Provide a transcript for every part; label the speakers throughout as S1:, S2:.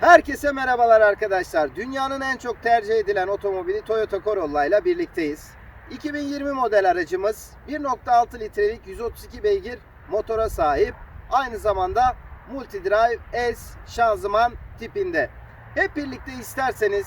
S1: Herkese merhabalar arkadaşlar. Dünyanın en çok tercih edilen otomobili Toyota Corolla ile birlikteyiz. 2020 model aracımız 1.6 litrelik 132 beygir motora sahip. Aynı zamanda multidrive S şanzıman tipinde. Hep birlikte isterseniz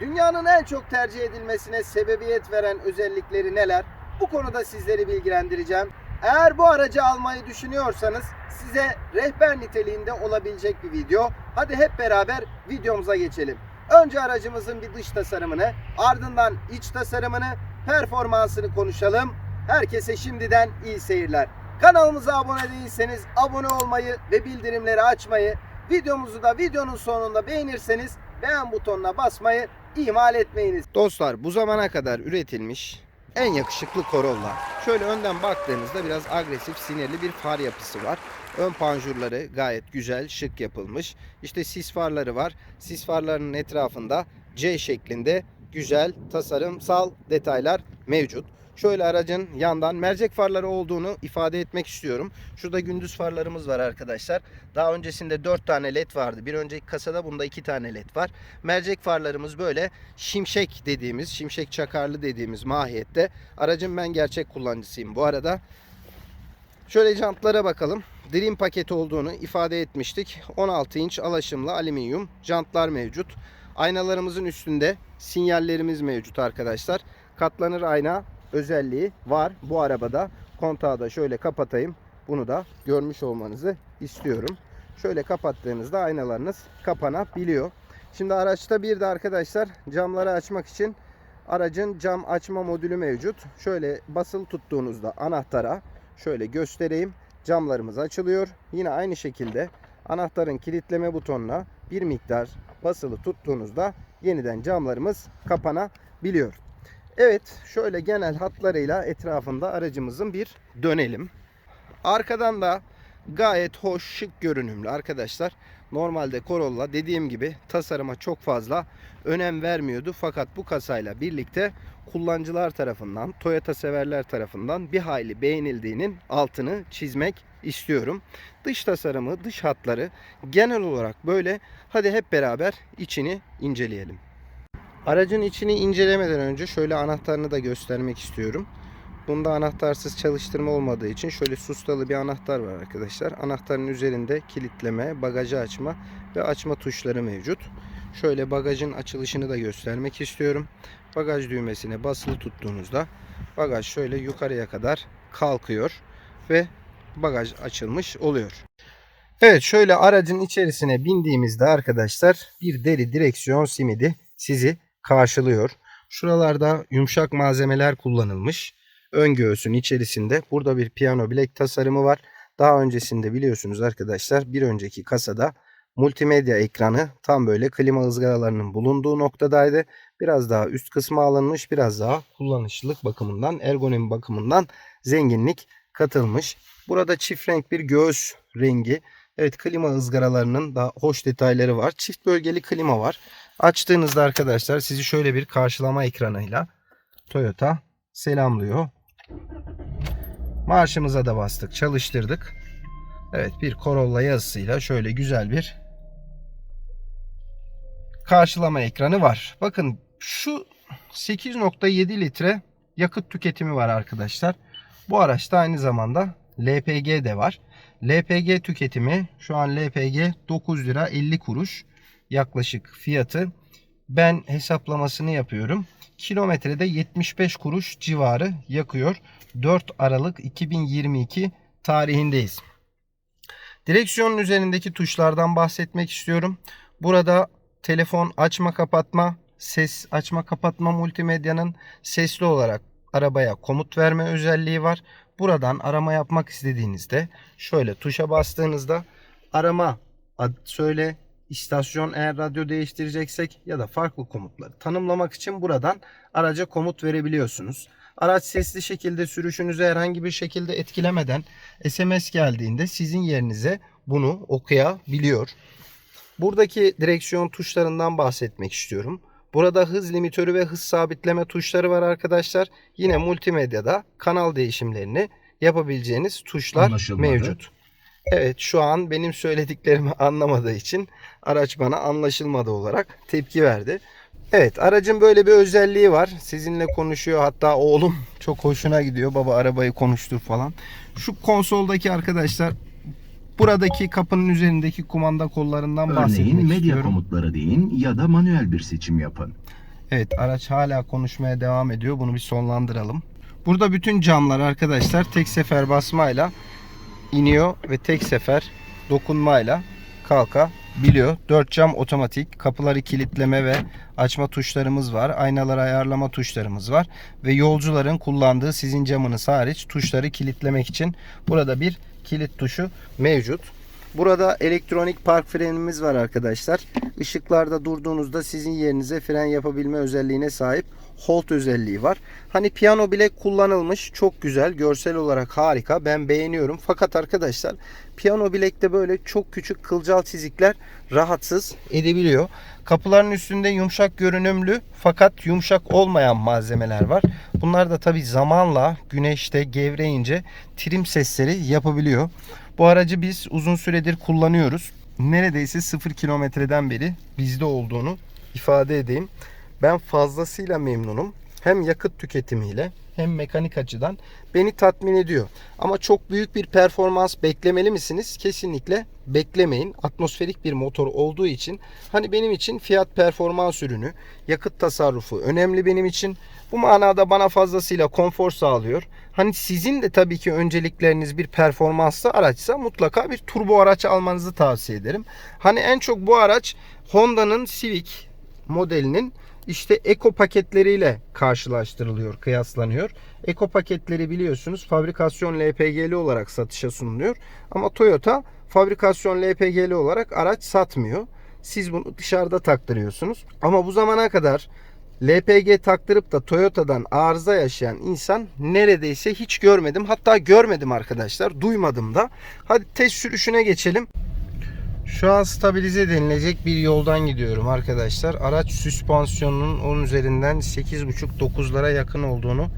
S1: dünyanın en çok tercih edilmesine sebebiyet veren özellikleri neler? Bu konuda sizleri bilgilendireceğim. Eğer bu aracı almayı düşünüyorsanız size rehber niteliğinde olabilecek bir video. Hadi hep beraber videomuza geçelim. Önce aracımızın bir dış tasarımını, ardından iç tasarımını, performansını konuşalım. Herkese şimdiden iyi seyirler. Kanalımıza abone değilseniz abone olmayı ve bildirimleri açmayı, videomuzu da videonun sonunda beğenirseniz beğen butonuna basmayı ihmal etmeyiniz. Dostlar bu zamana kadar üretilmiş en yakışıklı Corolla. Şöyle önden baktığınızda biraz agresif, sinirli bir far yapısı var. Ön panjurları gayet güzel, şık yapılmış. İşte sis farları var. Sis farlarının etrafında C şeklinde güzel tasarımsal detaylar mevcut. Şöyle aracın yandan mercek farları olduğunu ifade etmek istiyorum. Şurada gündüz farlarımız var arkadaşlar. Daha öncesinde 4 tane led vardı. Bir önceki kasada bunda 2 tane led var. Mercek farlarımız böyle şimşek dediğimiz, şimşek çakarlı dediğimiz mahiyette. Aracın ben gerçek kullanıcısıyım bu arada. Şöyle jantlara bakalım. Dream paket olduğunu ifade etmiştik. 16 inç alaşımlı alüminyum jantlar mevcut. Aynalarımızın üstünde sinyallerimiz mevcut arkadaşlar. Katlanır ayna özelliği var bu arabada. Kontağı da şöyle kapatayım. Bunu da görmüş olmanızı istiyorum. Şöyle kapattığınızda aynalarınız kapanabiliyor. Şimdi araçta bir de arkadaşlar camları açmak için aracın cam açma modülü mevcut. Şöyle basılı tuttuğunuzda anahtara şöyle göstereyim. Camlarımız açılıyor. Yine aynı şekilde anahtarın kilitleme butonuna bir miktar basılı tuttuğunuzda yeniden camlarımız kapanabiliyor. Evet şöyle genel hatlarıyla etrafında aracımızın bir dönelim. Arkadan da gayet hoş şık görünümlü arkadaşlar. Normalde Corolla dediğim gibi tasarıma çok fazla önem vermiyordu. Fakat bu kasayla birlikte kullanıcılar tarafından, Toyota severler tarafından bir hayli beğenildiğinin altını çizmek istiyorum. Dış tasarımı, dış hatları genel olarak böyle. Hadi hep beraber içini inceleyelim. Aracın içini incelemeden önce şöyle anahtarını da göstermek istiyorum. Bunda anahtarsız çalıştırma olmadığı için şöyle sustalı bir anahtar var arkadaşlar. Anahtarın üzerinde kilitleme, bagajı açma ve açma tuşları mevcut. Şöyle bagajın açılışını da göstermek istiyorum. Bagaj düğmesine basılı tuttuğunuzda bagaj şöyle yukarıya kadar kalkıyor ve bagaj açılmış oluyor. Evet şöyle aracın içerisine bindiğimizde arkadaşlar bir deri direksiyon simidi sizi karşılıyor. Şuralarda yumuşak malzemeler kullanılmış. Ön göğsün içerisinde burada bir piyano bilek tasarımı var. Daha öncesinde biliyorsunuz arkadaşlar bir önceki kasada multimedya ekranı tam böyle klima ızgaralarının bulunduğu noktadaydı. Biraz daha üst kısmı alınmış, biraz daha kullanışlılık bakımından, ergonomi bakımından zenginlik katılmış. Burada çift renk bir göğüs rengi. Evet klima ızgaralarının da hoş detayları var. Çift bölgeli klima var. Açtığınızda arkadaşlar sizi şöyle bir karşılama ekranıyla Toyota selamlıyor. Marşımıza da bastık, çalıştırdık. Evet bir Corolla yazısıyla şöyle güzel bir karşılama ekranı var. Bakın şu 8.7 litre yakıt tüketimi var arkadaşlar. Bu araçta aynı zamanda LPG de var. LPG tüketimi şu an LPG 9 lira 50 kuruş yaklaşık fiyatı. Ben hesaplamasını yapıyorum. Kilometrede 75 kuruş civarı yakıyor. 4 Aralık 2022 tarihindeyiz. Direksiyonun üzerindeki tuşlardan bahsetmek istiyorum. Burada telefon açma kapatma, ses açma kapatma multimedyanın sesli olarak arabaya komut verme özelliği var. Buradan arama yapmak istediğinizde şöyle tuşa bastığınızda arama ad söyle istasyon eğer radyo değiştireceksek ya da farklı komutları tanımlamak için buradan araca komut verebiliyorsunuz. Araç sesli şekilde sürüşünüzü herhangi bir şekilde etkilemeden SMS geldiğinde sizin yerinize bunu okuyabiliyor. Buradaki direksiyon tuşlarından bahsetmek istiyorum. Burada hız limitörü ve hız sabitleme tuşları var arkadaşlar. Yine multimedyada kanal değişimlerini yapabileceğiniz tuşlar
S2: Anlaşılmadı.
S1: mevcut. Evet şu an benim söylediklerimi anlamadığı için araç bana anlaşılmadı olarak tepki verdi. Evet aracın böyle bir özelliği var. Sizinle konuşuyor hatta oğlum çok hoşuna gidiyor. Baba arabayı konuştur falan. Şu konsoldaki arkadaşlar buradaki kapının üzerindeki kumanda kollarından bahsetmek
S2: Örneğin medya
S1: istiyorum.
S2: komutları deyin ya da manuel bir seçim yapın.
S1: Evet araç hala konuşmaya devam ediyor. Bunu bir sonlandıralım. Burada bütün camlar arkadaşlar tek sefer basmayla iniyor ve tek sefer dokunmayla kalkabiliyor. 4 cam otomatik. Kapıları kilitleme ve açma tuşlarımız var. Aynaları ayarlama tuşlarımız var. Ve yolcuların kullandığı sizin camınız hariç tuşları kilitlemek için burada bir kilit tuşu mevcut. Burada elektronik park frenimiz var arkadaşlar. Işıklarda durduğunuzda sizin yerinize fren yapabilme özelliğine sahip hold özelliği var. Hani piyano bile kullanılmış. Çok güzel. Görsel olarak harika. Ben beğeniyorum. Fakat arkadaşlar piyano bilekte böyle çok küçük kılcal çizikler rahatsız edebiliyor. Kapıların üstünde yumuşak görünümlü fakat yumuşak olmayan malzemeler var. Bunlar da tabi zamanla güneşte gevreyince trim sesleri yapabiliyor. Bu aracı biz uzun süredir kullanıyoruz. Neredeyse 0 kilometreden beri bizde olduğunu ifade edeyim. Ben fazlasıyla memnunum. Hem yakıt tüketimiyle hem mekanik açıdan beni tatmin ediyor. Ama çok büyük bir performans beklemeli misiniz? Kesinlikle beklemeyin. Atmosferik bir motor olduğu için hani benim için fiyat performans ürünü, yakıt tasarrufu önemli benim için. Bu manada bana fazlasıyla konfor sağlıyor. Hani sizin de tabii ki öncelikleriniz bir performanslı araçsa mutlaka bir turbo araç almanızı tavsiye ederim. Hani en çok bu araç Honda'nın Civic modelinin işte eko paketleriyle karşılaştırılıyor, kıyaslanıyor. Eko paketleri biliyorsunuz fabrikasyon LPG'li olarak satışa sunuluyor. Ama Toyota fabrikasyon LPG'li olarak araç satmıyor. Siz bunu dışarıda taktırıyorsunuz. Ama bu zamana kadar LPG taktırıp da Toyota'dan arıza yaşayan insan neredeyse hiç görmedim. Hatta görmedim arkadaşlar. Duymadım da. Hadi test sürüşüne geçelim. Şu an stabilize denilecek bir yoldan gidiyorum arkadaşlar. Araç süspansiyonunun onun üzerinden 8.5-9'lara yakın olduğunu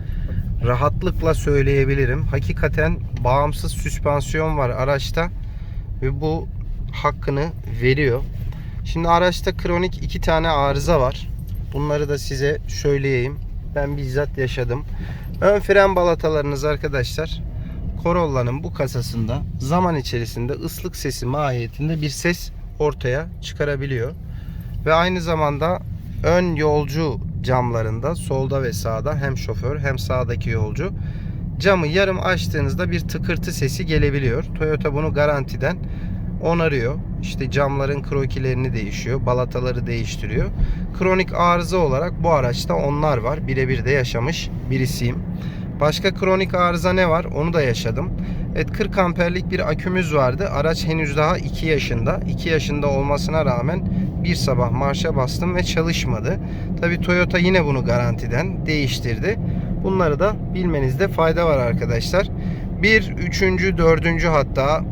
S1: rahatlıkla söyleyebilirim. Hakikaten bağımsız süspansiyon var araçta ve bu hakkını veriyor. Şimdi araçta kronik iki tane arıza var. Bunları da size söyleyeyim. Ben bizzat yaşadım. Ön fren balatalarınız arkadaşlar Corolla'nın bu kasasında zaman içerisinde ıslık sesi mahiyetinde bir ses ortaya çıkarabiliyor. Ve aynı zamanda ön yolcu camlarında solda ve sağda hem şoför hem sağdaki yolcu camı yarım açtığınızda bir tıkırtı sesi gelebiliyor. Toyota bunu garantiden onarıyor. İşte camların krokilerini değişiyor, balataları değiştiriyor. Kronik arıza olarak bu araçta onlar var. Birebir de yaşamış birisiyim. Başka kronik arıza ne var? Onu da yaşadım. Evet 40 amperlik bir akümüz vardı. Araç henüz daha 2 yaşında. 2 yaşında olmasına rağmen bir sabah marşa bastım ve çalışmadı. Tabi Toyota yine bunu garantiden değiştirdi. Bunları da bilmenizde fayda var arkadaşlar. Bir, üçüncü, dördüncü hatta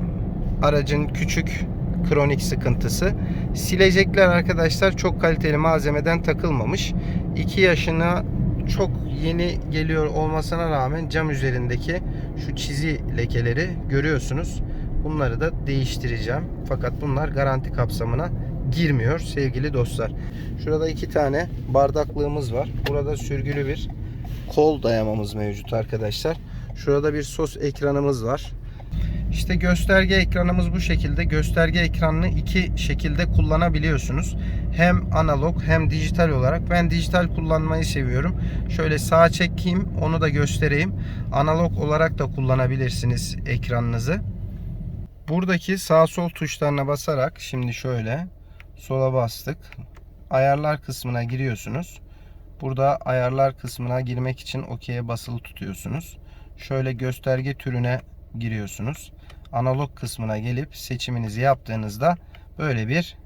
S1: aracın küçük kronik sıkıntısı. Silecekler arkadaşlar çok kaliteli malzemeden takılmamış. 2 yaşına çok yeni geliyor olmasına rağmen cam üzerindeki şu çizi lekeleri görüyorsunuz. Bunları da değiştireceğim. Fakat bunlar garanti kapsamına girmiyor sevgili dostlar. Şurada iki tane bardaklığımız var. Burada sürgülü bir kol dayamamız mevcut arkadaşlar. Şurada bir sos ekranımız var. İşte gösterge ekranımız bu şekilde. Gösterge ekranını iki şekilde kullanabiliyorsunuz. Hem analog hem dijital olarak. Ben dijital kullanmayı seviyorum. Şöyle sağa çekeyim onu da göstereyim. Analog olarak da kullanabilirsiniz ekranınızı. Buradaki sağ sol tuşlarına basarak şimdi şöyle sola bastık. Ayarlar kısmına giriyorsunuz. Burada ayarlar kısmına girmek için OK'ye basılı tutuyorsunuz. Şöyle gösterge türüne giriyorsunuz. Analog kısmına gelip seçiminizi yaptığınızda böyle bir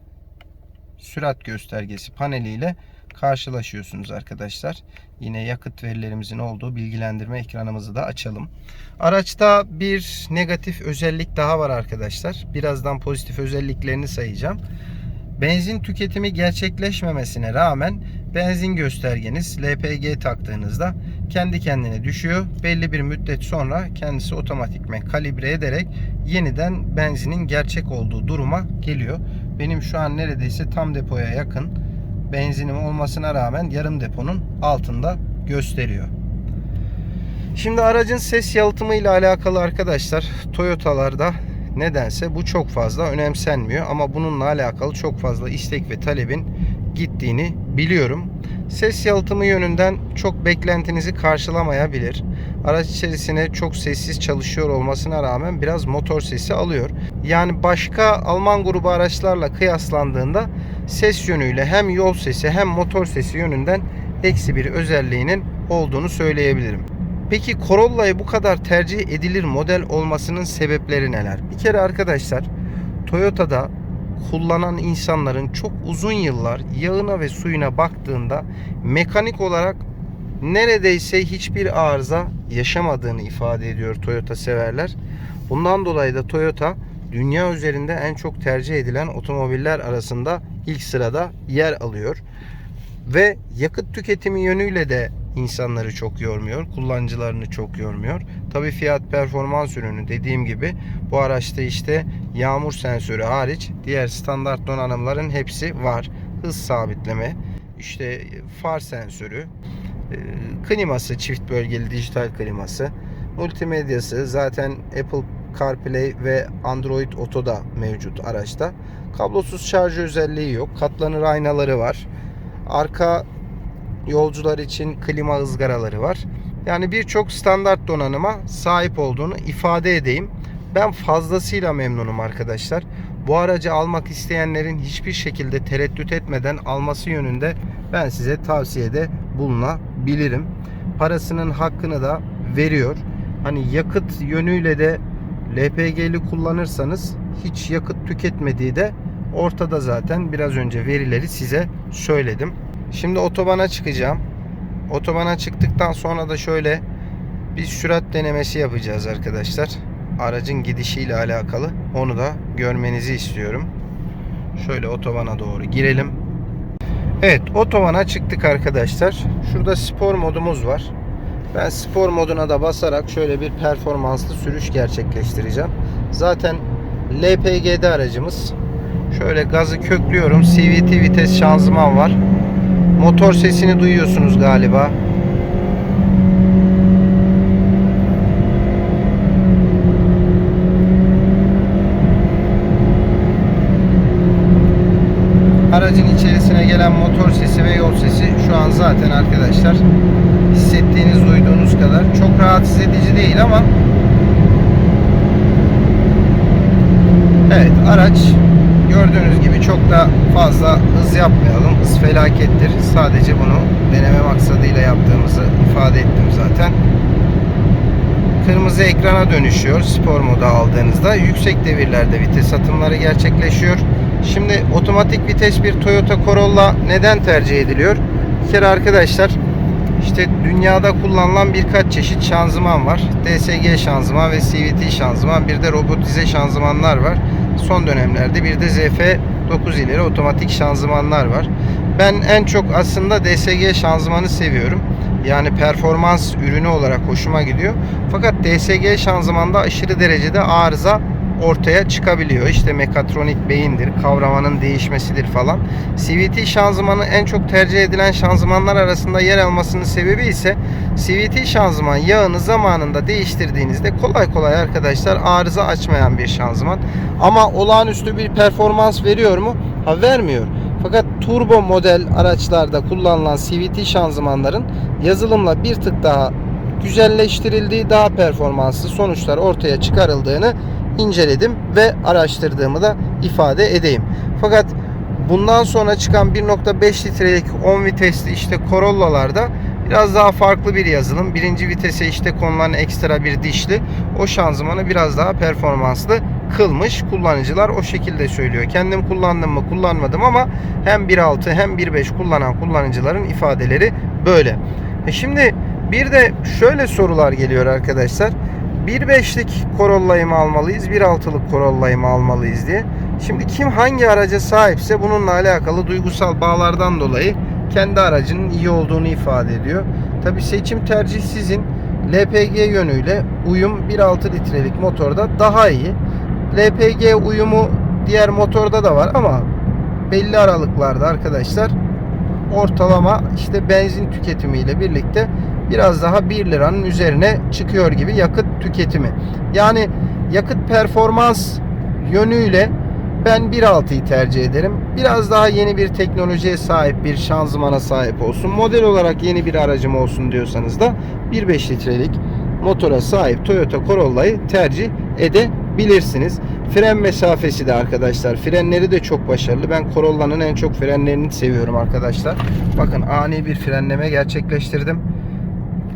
S1: sürat göstergesi paneliyle karşılaşıyorsunuz arkadaşlar. Yine yakıt verilerimizin olduğu bilgilendirme ekranımızı da açalım. Araçta bir negatif özellik daha var arkadaşlar. Birazdan pozitif özelliklerini sayacağım. Benzin tüketimi gerçekleşmemesine rağmen benzin göstergeniz LPG taktığınızda kendi kendine düşüyor. Belli bir müddet sonra kendisi otomatikmen kalibre ederek yeniden benzinin gerçek olduğu duruma geliyor. Benim şu an neredeyse tam depoya yakın benzinim olmasına rağmen yarım deponun altında gösteriyor. Şimdi aracın ses yalıtımı ile alakalı arkadaşlar Toyota'larda nedense bu çok fazla önemsenmiyor ama bununla alakalı çok fazla istek ve talebin gittiğini biliyorum. Ses yalıtımı yönünden çok beklentinizi karşılamayabilir. Araç içerisine çok sessiz çalışıyor olmasına rağmen biraz motor sesi alıyor. Yani başka Alman grubu araçlarla kıyaslandığında ses yönüyle hem yol sesi hem motor sesi yönünden eksi bir özelliğinin olduğunu söyleyebilirim. Peki Corolla'yı bu kadar tercih edilir model olmasının sebepleri neler? Bir kere arkadaşlar Toyota'da kullanan insanların çok uzun yıllar yağına ve suyuna baktığında mekanik olarak neredeyse hiçbir arıza yaşamadığını ifade ediyor Toyota severler. Bundan dolayı da Toyota dünya üzerinde en çok tercih edilen otomobiller arasında ilk sırada yer alıyor. Ve yakıt tüketimi yönüyle de insanları çok yormuyor. Kullanıcılarını çok yormuyor. Tabi fiyat performans ürünü dediğim gibi bu araçta işte yağmur sensörü hariç diğer standart donanımların hepsi var. Hız sabitleme, işte far sensörü, e, kliması, çift bölgeli dijital kliması, multimedyası zaten Apple CarPlay ve Android Auto da mevcut araçta. Kablosuz şarj özelliği yok. Katlanır aynaları var. Arka yolcular için klima ızgaraları var. Yani birçok standart donanıma sahip olduğunu ifade edeyim. Ben fazlasıyla memnunum arkadaşlar. Bu aracı almak isteyenlerin hiçbir şekilde tereddüt etmeden alması yönünde ben size tavsiyede bulunabilirim. Parasının hakkını da veriyor. Hani yakıt yönüyle de LPG'li kullanırsanız hiç yakıt tüketmediği de ortada zaten. Biraz önce verileri size söyledim. Şimdi otobana çıkacağım. Otobana çıktıktan sonra da şöyle bir sürat denemesi yapacağız arkadaşlar. Aracın gidişiyle alakalı. Onu da görmenizi istiyorum. Şöyle otobana doğru girelim. Evet otobana çıktık arkadaşlar. Şurada spor modumuz var. Ben spor moduna da basarak şöyle bir performanslı sürüş gerçekleştireceğim. Zaten LPG'de aracımız. Şöyle gazı köklüyorum. CVT vites şanzıman var. Motor sesini duyuyorsunuz galiba. Aracın içerisine gelen motor sesi ve yol sesi şu an zaten arkadaşlar hissettiğiniz, duyduğunuz kadar çok rahatsız edici değil ama Evet araç gördüğünüz gibi çok da fazla hız yapmayalım. Hız felakettir. Sadece bunu deneme maksadıyla yaptığımızı ifade ettim zaten. Kırmızı ekrana dönüşüyor spor moda aldığınızda. Yüksek devirlerde vites atımları gerçekleşiyor. Şimdi otomatik vites bir Toyota Corolla neden tercih ediliyor? Bir kere arkadaşlar işte dünyada kullanılan birkaç çeşit şanzıman var. DSG şanzıman ve CVT şanzıman. Bir de robotize şanzımanlar var. Son dönemlerde bir de ZF9 ileri otomatik şanzımanlar var. Ben en çok aslında DSG şanzımanı seviyorum. Yani performans ürünü olarak hoşuma gidiyor. Fakat DSG şanzımanda aşırı derecede arıza ortaya çıkabiliyor. İşte mekatronik beyindir, kavramanın değişmesidir falan. CVT şanzımanı en çok tercih edilen şanzımanlar arasında yer almasının sebebi ise CVT şanzıman yağını zamanında değiştirdiğinizde kolay kolay arkadaşlar arıza açmayan bir şanzıman. Ama olağanüstü bir performans veriyor mu? Ha vermiyor. Fakat turbo model araçlarda kullanılan CVT şanzımanların yazılımla bir tık daha güzelleştirildiği, daha performanslı sonuçlar ortaya çıkarıldığını inceledim ve araştırdığımı da ifade edeyim. Fakat bundan sonra çıkan 1.5 litrelik 10 vitesli işte Corolla'larda biraz daha farklı bir yazılım. Birinci vitese işte konulan ekstra bir dişli o şanzımanı biraz daha performanslı kılmış. Kullanıcılar o şekilde söylüyor. Kendim kullandım mı kullanmadım ama hem 1.6 hem 1.5 kullanan kullanıcıların ifadeleri böyle. E şimdi bir de şöyle sorular geliyor arkadaşlar. 1.5'lik Corolla'yı mı almalıyız, 1.6'lık Corolla'yı mı almalıyız diye. Şimdi kim hangi araca sahipse bununla alakalı duygusal bağlardan dolayı kendi aracının iyi olduğunu ifade ediyor. Tabi seçim tercih sizin. LPG yönüyle uyum 1.6 litrelik motorda daha iyi. LPG uyumu diğer motorda da var ama belli aralıklarda arkadaşlar ortalama işte benzin tüketimiyle birlikte biraz daha 1 liranın üzerine çıkıyor gibi yakıt tüketimi. Yani yakıt performans yönüyle ben 1.6'yı tercih ederim. Biraz daha yeni bir teknolojiye sahip bir şanzımana sahip olsun. Model olarak yeni bir aracım olsun diyorsanız da 1.5 litrelik motora sahip Toyota Corolla'yı tercih edebilirsiniz. Fren mesafesi de arkadaşlar. Frenleri de çok başarılı. Ben Corolla'nın en çok frenlerini seviyorum arkadaşlar. Bakın ani bir frenleme gerçekleştirdim.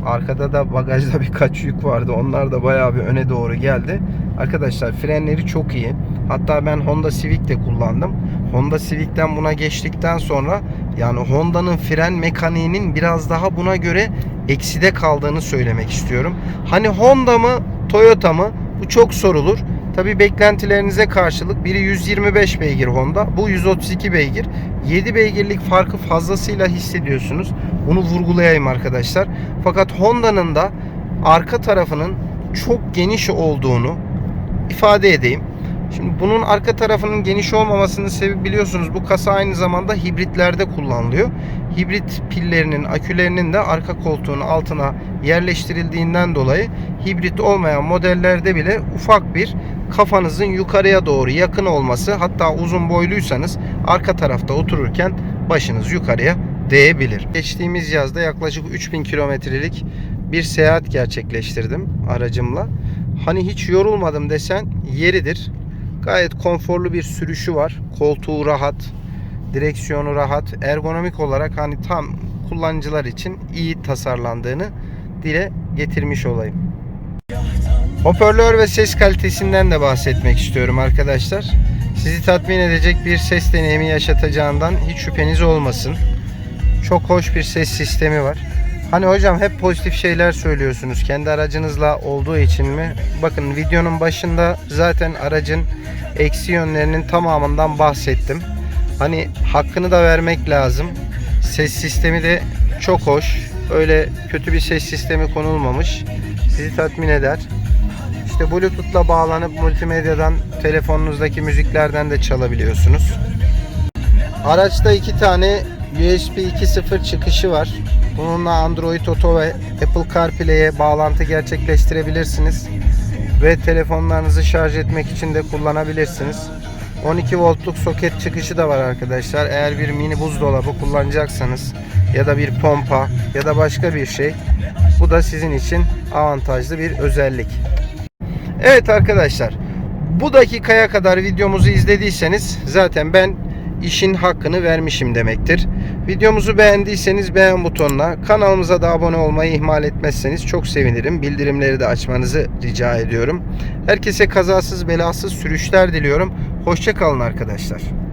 S1: Arkada da bagajda birkaç yük vardı. Onlar da bayağı bir öne doğru geldi. Arkadaşlar frenleri çok iyi. Hatta ben Honda Civic de kullandım. Honda Civic'ten buna geçtikten sonra yani Honda'nın fren mekaniğinin biraz daha buna göre ekside kaldığını söylemek istiyorum. Hani Honda mı Toyota mı? Bu çok sorulur. Tabi beklentilerinize karşılık biri 125 beygir Honda, bu 132 beygir. 7 beygirlik farkı fazlasıyla hissediyorsunuz. Bunu vurgulayayım arkadaşlar. Fakat Honda'nın da arka tarafının çok geniş olduğunu ifade edeyim. Şimdi bunun arka tarafının geniş olmamasının sebebi biliyorsunuz bu kasa aynı zamanda hibritlerde kullanılıyor. Hibrit pillerinin, akülerinin de arka koltuğun altına yerleştirildiğinden dolayı hibrit olmayan modellerde bile ufak bir kafanızın yukarıya doğru yakın olması hatta uzun boyluysanız arka tarafta otururken başınız yukarıya değebilir. Geçtiğimiz yazda yaklaşık 3000 kilometrelik bir seyahat gerçekleştirdim aracımla. Hani hiç yorulmadım desen yeridir. Gayet konforlu bir sürüşü var. Koltuğu rahat, direksiyonu rahat. Ergonomik olarak hani tam kullanıcılar için iyi tasarlandığını dile getirmiş olayım. Hoparlör ve ses kalitesinden de bahsetmek istiyorum arkadaşlar. Sizi tatmin edecek bir ses deneyimi yaşatacağından hiç şüpheniz olmasın. Çok hoş bir ses sistemi var. Hani hocam hep pozitif şeyler söylüyorsunuz. Kendi aracınızla olduğu için mi? Bakın videonun başında zaten aracın eksi yönlerinin tamamından bahsettim. Hani hakkını da vermek lazım. Ses sistemi de çok hoş. Öyle kötü bir ses sistemi konulmamış. Sizi tatmin eder. İşte Bluetooth'la bağlanıp multimedyadan telefonunuzdaki müziklerden de çalabiliyorsunuz. Araçta iki tane USB 2.0 çıkışı var. Bununla Android Auto ve Apple CarPlay'e bağlantı gerçekleştirebilirsiniz. Ve telefonlarınızı şarj etmek için de kullanabilirsiniz. 12 voltluk soket çıkışı da var arkadaşlar. Eğer bir mini buzdolabı kullanacaksanız ya da bir pompa ya da başka bir şey bu da sizin için avantajlı bir özellik. Evet arkadaşlar bu dakikaya kadar videomuzu izlediyseniz zaten ben işin hakkını vermişim demektir. Videomuzu beğendiyseniz beğen butonuna, kanalımıza da abone olmayı ihmal etmezseniz çok sevinirim. Bildirimleri de açmanızı rica ediyorum. Herkese kazasız belasız sürüşler diliyorum. Hoşçakalın arkadaşlar.